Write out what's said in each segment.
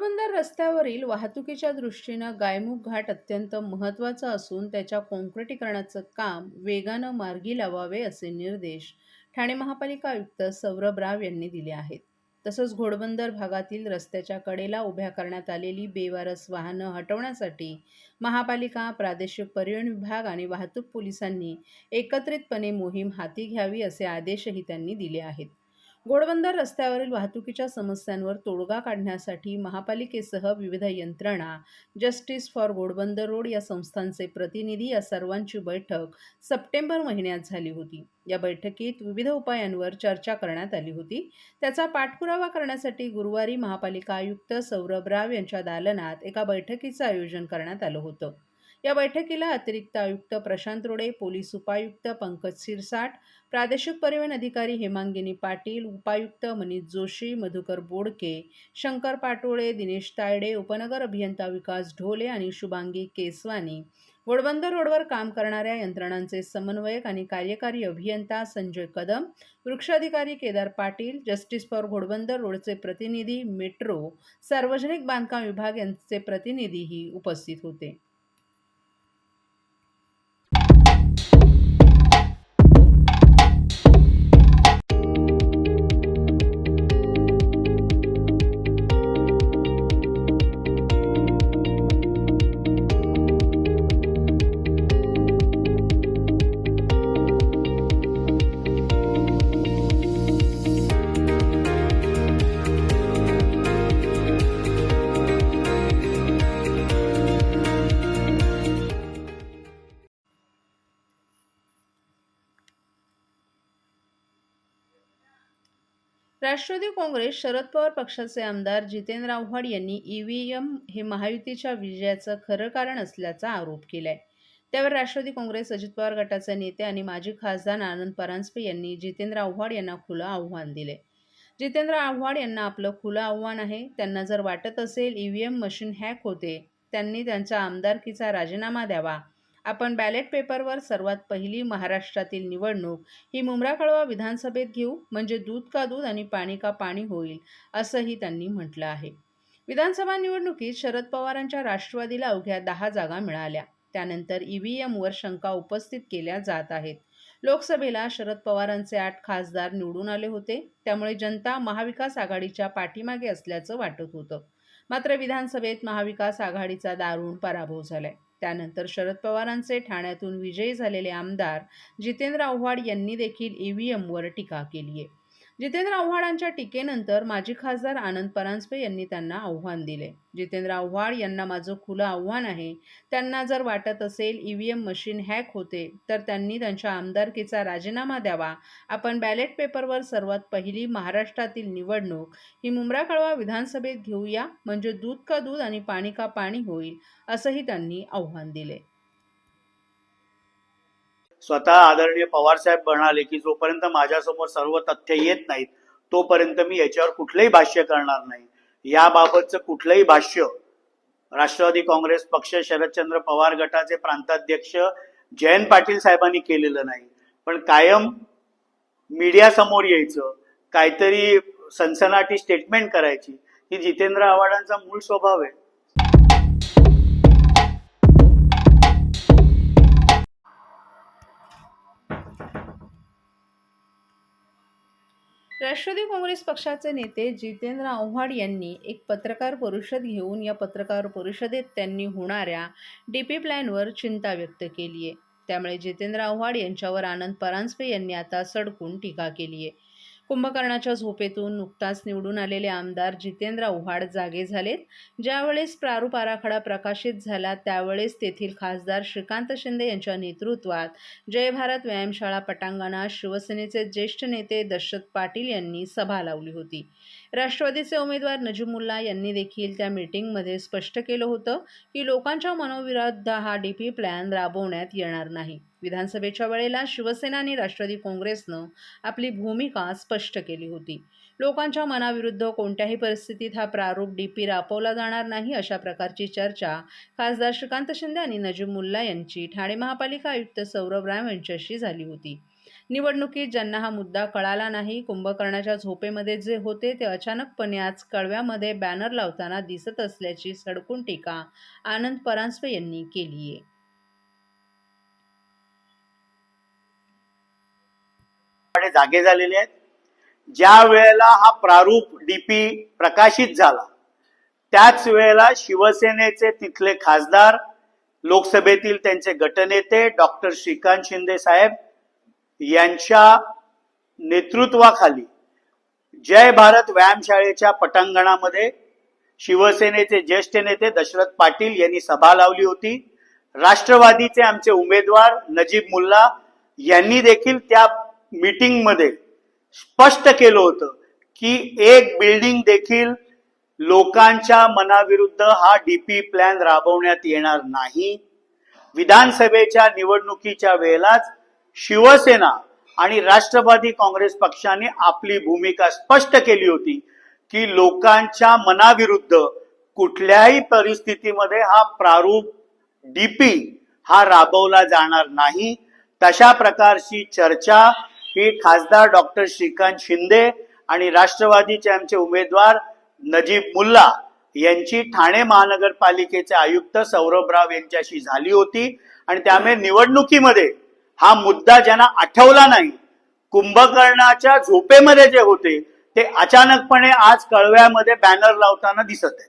पोरबंदर रस्त्यावरील वाहतुकीच्या दृष्टीनं गायमुख घाट अत्यंत महत्त्वाचा असून त्याच्या कॉन्क्रिटीकरणाचं काम वेगानं मार्गी लावावे असे निर्देश ठाणे महापालिका आयुक्त सौरभ राव यांनी दिले आहेत. तसंच घोडबंदर भागातील रस्त्याच्या कडेला उभ्या करण्यात आलेली बेवारस वाहनं हटवण्यासाठी महापालिका प्रादेशिक परिवहन विभाग आणि वाहतूक पोलिसांनी एकत्रितपणे मोहीम हाती घ्यावी असे आदेशही त्यांनी दिले आहेत. घोडबंदर रस्त्यावरील वाहतुकीच्या समस्यांवर तोडगा काढण्यासाठी महापालिकेसह विविध यंत्रणा जस्टिस फॉर घोडबंदर रोड या संस्थांचे प्रतिनिधी या सर्वांची बैठक सप्टेंबर महिन्यात झाली होती. या बैठकीत विविध उपायांवर चर्चा करण्यात आली होती. त्याचा पाठपुरावा करण्यासाठी गुरुवारी महापालिका आयुक्त सौरभ राव यांच्या दालनात एका बैठकीचं आयोजन करण्यात आलं होतं. या बैठकीला अतिरिक्त आयुक्त प्रशांत रोडे पोलीस उपायुक्त पंकज सिरसाट प्रादेशिक परिवहन अधिकारी हेमांगिनी पाटील उपायुक्त मनीष जोशी मधुकर बोडके शंकर पाटोळे दिनेश तायडे उपनगर अभियंता विकास ढोले आणि शुभांगी केसवानी. वडबंदर रोडवर काम करणाऱ्या यंत्रणांचे समन्वयक आणि कार्यकारी अभियंता संजय कदम वृक्षाधिकारी केदार पाटील जस्टिस फॉर घोडबंदर रोडचे प्रतिनिधी मेट्रो सार्वजनिक बांधकाम विभाग यांचे प्रतिनिधीही उपस्थित होते. राष्ट्रवादी काँग्रेस शरद पवार पक्षाचे आमदार जितेंद्र आव्हाड यांनी ईव्हीएम हे महायुतीच्या विजयाचं खरं कारण असल्याचा आरोप केलाय. त्यावर राष्ट्रवादी काँग्रेस अजित पवार गटाचे नेते आणि माजी खासदार आनंद परांजपे यांनी जितेंद्र आव्हाड यांना खुलं आव्हान दिले जितेंद्र आव्हाड यांना आपलं खुलं आव्हान आहे. त्यांना जर वाटत असेल ईव्हीएम मशीन हॅक होते त्यांनी त्यांच्या आमदारकीचा राजीनामा द्यावा. आपण बॅलेट पेपरवर सर्वात पहिली महाराष्ट्रातील निवडणूक ही मुंब्रा विधानसभेत घेऊ म्हणजे दूध का दूध आणि पाणी का पाणी होईल असंही त्यांनी म्हटलं आहे. विधानसभा निवडणुकीत शरद पवारांच्या राष्ट्रवादीला अवघ्या दहा जागा मिळाल्या. त्यानंतर ईव्हीएमवर शंका उपस्थित केल्या जात आहेत. लोकसभेला शरद पवारांचे आठ खासदार निवडून आले होते. त्यामुळे जनता महाविकास आघाडीच्या पाठीमागे असल्याचं वाटत होतं. मात्र विधानसभेत महाविकास आघाडीचा दारुण पराभव झालाय. त्यानंतर शरद पवारांचे ठाण्यातून विजयी झालेले आमदार जितेंद्र आव्हाड यांनी देखील ईव्हीएमवर टीका केली आहे जितेंद्र आव्हाडांच्या टीकेनंतर माजी खासदार आनंद परांजपे यांनी त्यांना आव्हान दिले. जितेंद्र आव्हाड यांना माझं खुलं आव्हान आहे. त्यांना जर वाटत असेल E V M machine hack होते तर त्यांनी त्यांच्या आमदारकीचा राजीनामा द्यावा. आपण बॅलेट पेपरवर सर्वात पहिली महाराष्ट्रातील निवडणूक ही मुंब्रा कळवा विधानसभेत घेऊया. म्हणजे दूध का दूध आणि पाणी का पाणी होईल असंही त्यांनी आव्हान दिले. स्वतः आदरणीय पवार साहेब म्हणाले की जोपर्यंत माझ्यासमोर सर्व तथ्य येत नाहीत तोपर्यंत मी याच्यावर कुठलंही भाष्य करणार नाही. याबाबतचं कुठलंही भाष्य राष्ट्रवादी काँग्रेस पक्ष शरदचंद्र पवार गटाचे प्रांताध्यक्ष जयंत पाटील साहेबांनी केलेलं नाही. पण कायम मीडिया समोर यायचं काहीतरी सनसनाटी स्टेटमेंट करायची ही जितेंद्र आव्हाडांचा मूळ स्वभाव आहे. राष्ट्रवादी काँग्रेस पक्षाचे नेते जितेंद्र आव्हाड यांनी एक पत्रकार परिषद घेऊन या पत्रकार परिषदेत त्यांनी होणाऱ्या डी पी प्लॅनवर चिंता व्यक्त केली आहे त्यामुळे जितेंद्र आव्हाड यांच्यावर आनंद परांजपे यांनी आता सडकून टीका केली आहे कुंभकर्णाच्या झोपेतून नुकताच निवडून आलेले आमदार जितेंद्र आव्हाड जागे झालेत. ज्यावेळेस प्रारूप आराखडा प्रकाशित झाला त्यावेळेस तेथील खासदार श्रीकांत शिंदे यांच्या नेतृत्वात जय भारत व्यायामशाळा पटांगणात शिवसेनेचे ज्येष्ठ नेते दशरथ पाटील यांनी सभा लावली होती. राष्ट्रवादीचे उमेदवार नजीमुल्ला यांनी देखील त्या मीटिंगमध्ये स्पष्ट केलं होतं की लोकांच्या मनोविरुद्ध हा डी पी प्लॅन राबवण्यात येणार नाही. विधानसभेच्या वेळेला शिवसेना आणि राष्ट्रवादी काँग्रेसनं आपली भूमिका स्पष्ट केली होती. लोकांच्या मनाविरुद्ध कोणत्याही परिस्थितीत हा प्रारूप डी पी राबवला जाणार नाही अशा प्रकारची चर्चा खासदार श्रीकांत शिंदे आणि नजीब मुल्ला यांची ठाणे महापालिका आयुक्त सौरभ राम यांच्याशी झाली होती. निवडणुकीत ज्यांना हा मुद्दा कळाला नाही कुंभकर्णाच्या झोपेमध्ये जे होते ते अचानकपणे आज कळव्यामध्ये बॅनर लावताना दिसत असल्याची सडकून टीका आनंद परांजपे यांनी केली आहे जागे झालेले आहेत. ज्या वेळेला हा प्रारूप डीपी प्रकाशित झाला त्याच वेळेला शिवसेनेचे तिथले खासदार लोकसभेतील त्यांचे गटनेते डॉक्टर श्रीकांत शिंदे साहेब यांच्या नेतृत्वाखाली जय भारत व्यायामशाळेच्या पटांगणामध्ये शिवसेनेचे ज्येष्ठ नेते दशरथ पाटील यांनी सभा लावली होती. राष्ट्रवादीचे आमचे उमेदवार नजीब मुल्ला यांनी देखील त्या मीटिंगमध्ये स्पष्ट केलं होतं की एक बिल्डिंग देखील लोकांच्या मनाविरुद्ध हा डीपी प्लॅन राबवण्यात येणार नाही. विधानसभेच्या निवडणुकीच्या वेळेलाच शिवसेना आणि राष्ट्रवादी काँग्रेस पक्षाने आपली भूमिका स्पष्ट केली होती की लोकांच्या मनाविरुद्ध कुठल्याही परिस्थितीमध्ये हा प्रारूप डीपी हा राबवला जाणार नाही. तशा प्रकारची चर्चा ही खासदार डॉक्टर श्रीकांत शिंदे आणि राष्ट्रवादीचे आमचे उमेदवार नजीब मुल्ला यांची ठाणे महानगरपालिकेचे आयुक्त सौरभराव यांच्याशी झाली होती. आणि त्यामुळे निवडणुकीमध्ये हा मुद्दा ज्यांना आठवला नाही कुंभकर्णाच्या झोपेमध्ये जे होते ते अचानकपणे आज कळव्यामध्ये बॅनर लावताना दिसत आहेत.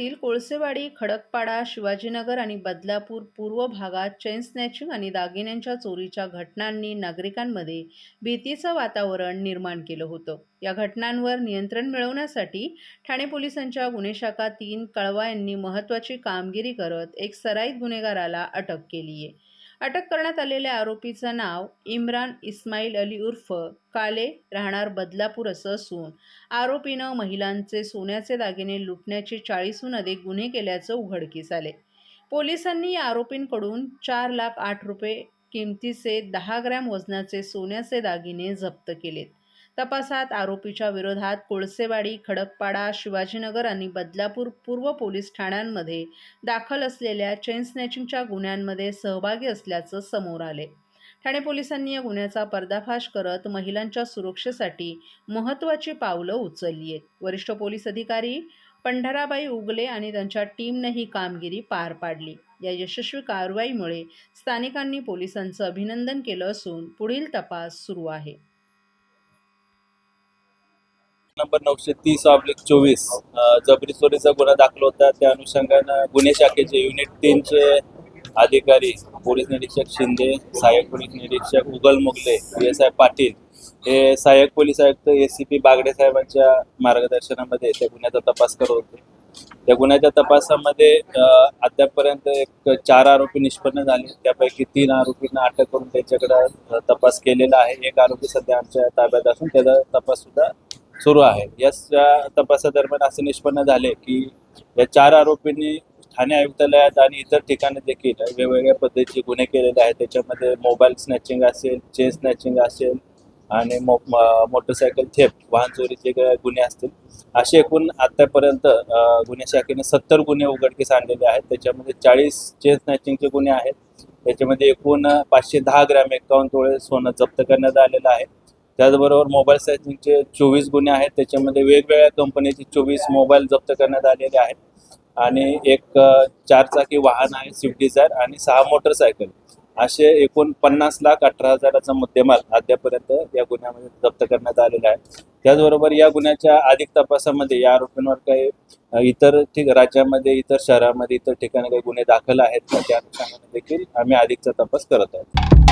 ठाणे कोळसेवाडी खडकपाडा शिवाजीनगर आणि बदलापूर पूर्व भागात चेन स्नॅचिंग आणि दागिन्यांच्या चोरीच्या घटनांनी नागरिकांमध्ये भीतीचं वातावरण निर्माण केलं होतं. या घटनांवर नियंत्रण मिळवण्यासाठी ठाणे पोलिसांच्या गुन्हे शाखा तीन कळवा यांनी महत्त्वाची कामगिरी करत एक सराईत गुन्हेगाराला अटक केली आहे अटक करण्यात आलेल्या आरोपीचं नाव इम्रान इस्माईल अली उर्फ काले राहणार बदलापूर असं असून आरोपीनं महिलांचे सोन्याचे दागिने लुटण्याचे चाळीसहून अधिक गुन्हे केल्याचं उघडकीस आले. पोलिसांनी या आरोपींकडून चार लाख आठ रुपये किमतीचे दहा ग्रॅम वजनाचे सोन्याचे दागिने जप्त केलेत. तपासात आरोपीच्या विरोधात कोळसेवाडी खडकपाडा शिवाजीनगर आणि बदलापूर पूर्व पोलीस ठाण्यांमध्ये दाखल असलेल्या चेन स्नॅचिंगच्या गुन्ह्यांमध्ये सहभागी असल्याचं समोर आले. ठाणे पोलिसांनी या गुन्ह्याचा पर्दाफाश करत महिलांच्या सुरक्षेसाठी महत्त्वाची पावलं उचलली आहेत. वरिष्ठ पोलीस अधिकारी पंढराबाई उगले आणि त्यांच्या टीमनं ही कामगिरी पार पाडली. या यशस्वी कारवाईमुळे स्थानिकांनी पोलिसांचं अभिनंदन केलं असून पुढील तपास सुरू आहे. नंबर नऊशे तीस ऑब्लिक चोवीस जबरी चोरीचा गुन्हा दाखल होता. त्या अनुषंगानं गुन्हे शाखेचे युनिट तीनचे अधिकारी पोलीस निरीक्षक शिंदे सहाय्यक पोलीस निरीक्षक उगल मुगले एस आय पाटील हे सहाय्यक पोलीस आयुक्त एस सी पी बागडे साहेबांच्या मार्गदर्शनामध्ये त्या गुन्ह्याचा तपास करत होते. त्या गुन्ह्याच्या तपासामध्ये अद्यापपर्यंत एक चार आरोपी निष्पन्न झाले. त्यापैकी तीन आरोपींना अटक करून त्यांच्याकडे तपास केलेला आहे. एक आरोपी सध्या आमच्या ताब्यात असून त्याचा तपास सुद्धा सुरू आहे. या तपासादरम्यान असे निष्पन्न झाले की या चार आरोपींनी ठाणे आयुक्तालयात आणि इतर ठिकाणी देखील वेगवेगळ्या पद्धतीचे गुन्हे केलेले आहेत. त्याच्यामध्ये मोबाईल स्नॅचिंग असेल चेन स्नॅचिंग असेल आणि मो मोटरसायकल थेप वाहन चोरीचे गुन्हे असतील. असे एकूण आतापर्यंत गुन्हे शाखेने सत्तर गुन्हे उघडकीस आणलेले आहेत. त्याच्यामध्ये चाळीस चेन स्नॅचिंगचे गुन्हे आहेत. त्याच्यामध्ये एकूण पाचशे दहा ग्रॅम एकावन्न तोळे सोनं जप्त करण्यात आलेलं आहे. त्याचबरोबर मोबाईल स्नॅचिंगचे चोवीस गुन्हे आहेत. त्याच्यामध्ये वेगवेगळ्या कंपनीचे चोवीस मोबाईल जप्त करण्यात आलेले आहेत. आणि एक चारचाकी वाहन आहे स्विफ्ट डिझायर आणि सहा मोटरसायकल. असे एकूण पन्नास लाख अठरा हजाराचा मुद्देमाल अद्यापर्यंत या गुन्ह्यामध्ये जप्त करण्यात आलेला आहे. त्याचबरोबर या गुन्ह्याच्या अधिक तपासामध्ये या आरोपींवर काही इतर ठिक राज्यामध्ये इतर शहरामध्ये इतर ठिकाणी काही गुन्हे दाखल आहेत. का त्या अनुषंगाने देखील आम्ही अधिकचा तपास करत आहोत.